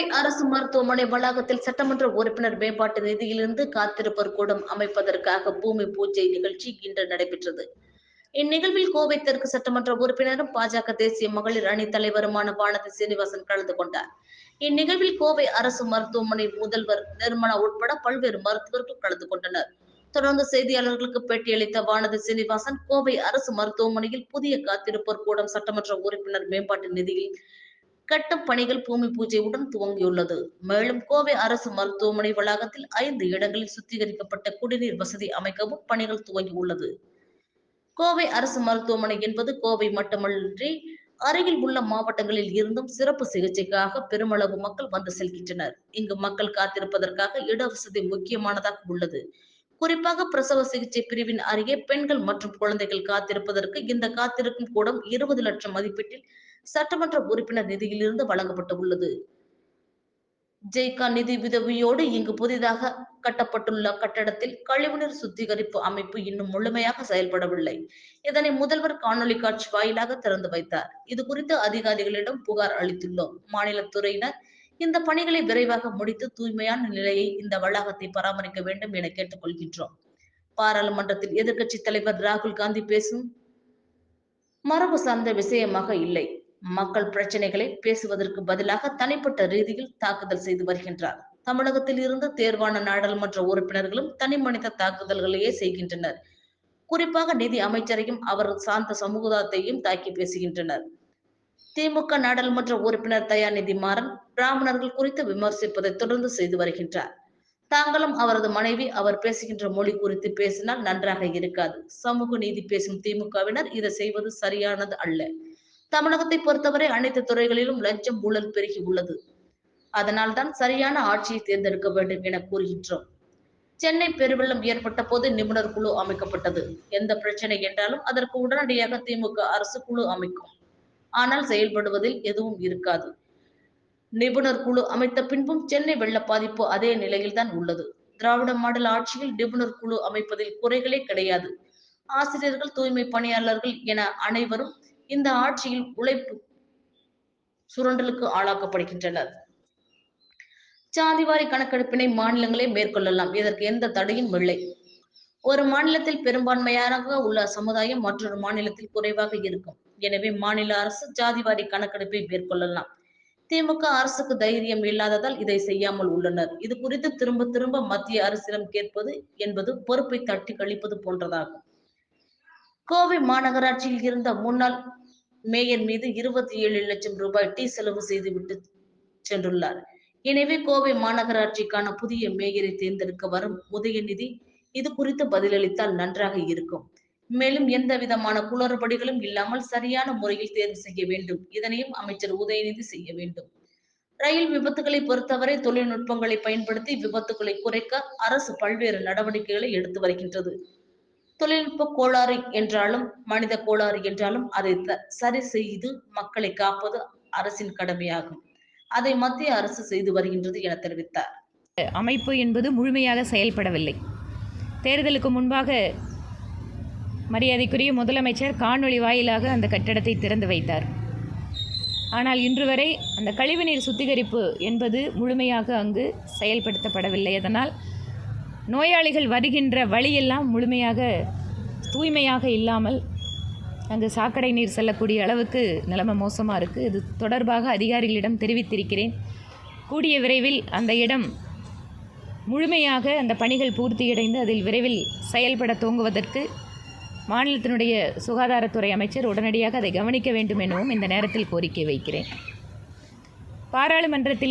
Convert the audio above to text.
கோவை அரசு மருத்துவமனை வளாகத்தில் சட்டமன்ற உறுப்பினர் மேம்பாட்டு நிதியிலிருந்து காத்திருப்பர் கூடம் அமைப்பதற்காக பூமி பூஜை நிகழ்ச்சி இன்று நடைபெற்றது. இந்நிகழ்வில் கோவை தெற்கு சட்டமன்ற உறுப்பினரும் பாஜக தேசிய மகளிர் அணி தலைவருமான வானதி சீனிவாசன் கலந்து கொண்டார். இந்நிகழ்வில் கோவை அரசு மருத்துவமனை முதல்வர் நிர்மலா உட்பட பல்வேறு மருத்துவர்கள் கலந்து கொண்டனர். தொடர்ந்து செய்தியாளர்களுக்கு பேட்டியளித்த வானதி சீனிவாசன் கோவை அரசு மருத்துவமனையில் புதிய காத்திருப்போர் கூடம் சட்டமன்ற உறுப்பினர் மேம்பாட்டு நிதியில் கட்டும் பணிகள் பூமி பூஜையுடன் துவங்கியுள்ளது. மேலும் கோவை அரசு மருத்துவமனை வளாகத்தில் ஐந்து இடங்களில் சுத்திகரிக்கப்பட்ட குடிநீர் வசதி அமைக்கவும் பணிகள் துவங்கியுள்ளது. கோவை அரசு மருத்துவமனை என்பது கோவை மட்டுமன்றி அருகில் உள்ள மாவட்டங்களில் இருந்தும் சிறப்பு சிகிச்சைக்காக பெருமளவு மக்கள் வந்து செல்கின்றனர். இங்கு மக்கள் காத்திருப்பதற்காக இடவசதி முக்கியமானதாக உள்ளது. குறிப்பாக பிரசவ சிகிச்சை பிரிவின் அருகே பெண்கள் மற்றும் குழந்தைகள் காத்திருப்பதற்கு இந்த காத்திருக்கும் கூடம் இருபது லட்சம் மதிப்பீட்டில் சட்டமன்ற உறுப்பினர் நிதியிலிருந்து வழங்கப்பட்டு உள்ளது. ஜெய்கா நிதி உதவியோடு இங்கு புதிதாக கட்டப்பட்டுள்ள கட்டடத்தில் கழிவுநீர் சுத்திகரிப்பு அமைப்பு இன்னும் முழுமையாக செயல்படவில்லை. இதனை முதல்வர் காணொலி காட்சி வாயிலாக திறந்து வைத்தார். இது குறித்து அதிகாரிகளிடம் புகார் அளித்துள்ளோம். மாநில துறையினர் இந்த பணிகளை விரைவாக முடித்து தூய்மையான நிலையை இந்த வளாகத்தை பராமரிக்க வேண்டும் என கேட்டுக்கொள்கின்றோம். பாராளுமன்றத்தில் எதிர்க்கட்சி தலைவர் ராகுல் காந்தி பேசும் மரபு சார்ந்த விஷயமாக இல்லை. மக்கள் பிரச்சனைகளை பேசுவதற்கு பதிலாக தனிப்பட்ட ரீதியில் தாக்குதல் செய்து வருகின்றார். தமிழகத்தில் இருந்து தேர்வான நாடாளுமன்ற உறுப்பினர்களும் தனி மனித தாக்குதல்களையே செய்கின்றனர். குறிப்பாக நிதி அமைச்சரையும் அவர் சார்ந்த சமூகத்தையும் தாக்கி பேசுகின்றனர். திமுக நாடாளுமன்ற உறுப்பினர் தயாநிதி மாறன் பிராமணர்கள் குறித்து விமர்சிப்பதை தொடர்ந்து செய்து வருகின்றார். தாங்களும் அவரது மனைவி அவர் பேசுகின்ற மொழி குறித்து பேசினால் நன்றாக இருக்காது. சமூக நீதி பேசும் திமுகவினர் இதை செய்வது சரியானது அல்ல. தமிழகத்தை பொறுத்தவரை அனைத்து துறைகளிலும் லஞ்சம் ஊழல் பெருகி உள்ளது. அதனால்தான் சரியான ஆட்சியை தேர்ந்தெடுக்க வேண்டும் என கூறுகின்றோம். சென்னை பெருவெள்ளம் ஏற்பட்ட போது நிபுணர் குழு அமைக்கப்பட்டது. எந்த பிரச்சனை என்றாலும் அதற்கு உடனடியாக திமுக அரசு குழு அமைக்கும். ஆனால் செயல்படுவதில் எதுவும் இருக்காது. நிபுணர் குழு அமைத்த பின்பும் சென்னை வெள்ள பாதிப்பு அதே நிலையில்தான் உள்ளது. திராவிட மாடல் ஆட்சியில் நிபுணர் குழு அமைப்பதில் குறைகளே கிடையாது. ஆசிரியர்கள் தூய்மை பணியாளர்கள் என அனைவரும் இந்த ஆட்சியில் உழைப்பு சுரண்டலுக்கு ஆளாக்கப்படுகின்றனர். சாதிவாரி கணக்கெடுப்பினை மாநிலங்களே மேற்கொள்ளலாம். இதற்கு எந்த தடையும் இல்லை. ஒரு மாநிலத்தில் பெரும்பான்மையாக உள்ள சமுதாயம் மற்றொரு மாநிலத்தில் குறைவாக இருக்கும். எனவே மாநில அரசு ஜாதிவாரி கணக்கெடுப்பை மேற்கொள்ளலாம். திமுக அரசுக்கு தைரியம் இல்லாததால் இதை செய்யாமல் உள்ளனர். இது குறித்து திரும்ப திரும்ப மத்திய அரசிடம் கேட்பது என்பது பொறுப்பை தட்டி கழிப்பது போன்றதாகும். கோவை மாநகராட்சியில் இருந்த முன்னாள் மேயர் மீது இருபத்தி ஏழு லட்சம் ரூபாய் டீ செலவு செய்துவிட்டு சென்றுள்ளார். எனவே கோவை மாநகராட்சிக்கான புதிய மேயரை தேர்ந்தெடுக்க வரும் உதயநிதி இது குறித்து பதிலளித்தால் நன்றாக இருக்கும். மேலும் எந்த விதமான குளறுபடிகளும் இல்லாமல் சரியான முறையில் தேர்வு செய்ய வேண்டும். இதனையும் அமைச்சர் உதயநிதி செய்ய வேண்டும். ரயில் விபத்துகளை பொறுத்தவரை தொழில்நுட்பங்களை பயன்படுத்தி விபத்துகளை குறைக்க அரசு பல்வேறு நடவடிக்கைகளை எடுத்து வருகின்றது. தொழில்நுட்ப கோளாறு என்றாலும் மனித கோளாறு என்றாலும் அதை சரி செய்து மக்களை காப்பது அரசின் கடமையாகும். அதை மத்திய அரசு செய்து வருகின்றது என தெரிவித்தார். அமைப்பு என்பது முழுமையாக செயல்படவில்லை. தேர்தலுக்கு முன்பாக மரியாதைக்குரிய முதலமைச்சர் காணொளி வாயிலாக அந்த கட்டடத்தை திறந்து வைத்தார். ஆனால் இன்று வரை அந்த கழிவுநீர் சுத்திகரிப்பு என்பது முழுமையாக அங்கு செயல்படுத்தப்படவில்லை. அதனால் நோயாளிகள் வருகின்ற வழியெல்லாம் முழுமையாக தூய்மையாக இல்லாமல் அங்கு சாக்கடை நீர் செல்லக்கூடிய அளவுக்கு நிலைமை மோசமாக இருக்குது இது தொடர்பாக அதிகாரிகளிடம் தெரிவித்திருக்கிறேன். கூடிய விரைவில் அந்த இடம் முழுமையாக அந்த பணிகள் பூர்த்தியடைந்து அதில் விரைவில் செயல்பட துவங்குவதற்கு மாநிலத்தினுடைய சுகாதாரத்துறை அமைச்சர் உடனடியாக அதை கவனிக்க வேண்டும் எனவும் இந்த நேரத்தில் கோரிக்கை வைக்கிறேன். பாராளுமன்றத்திலே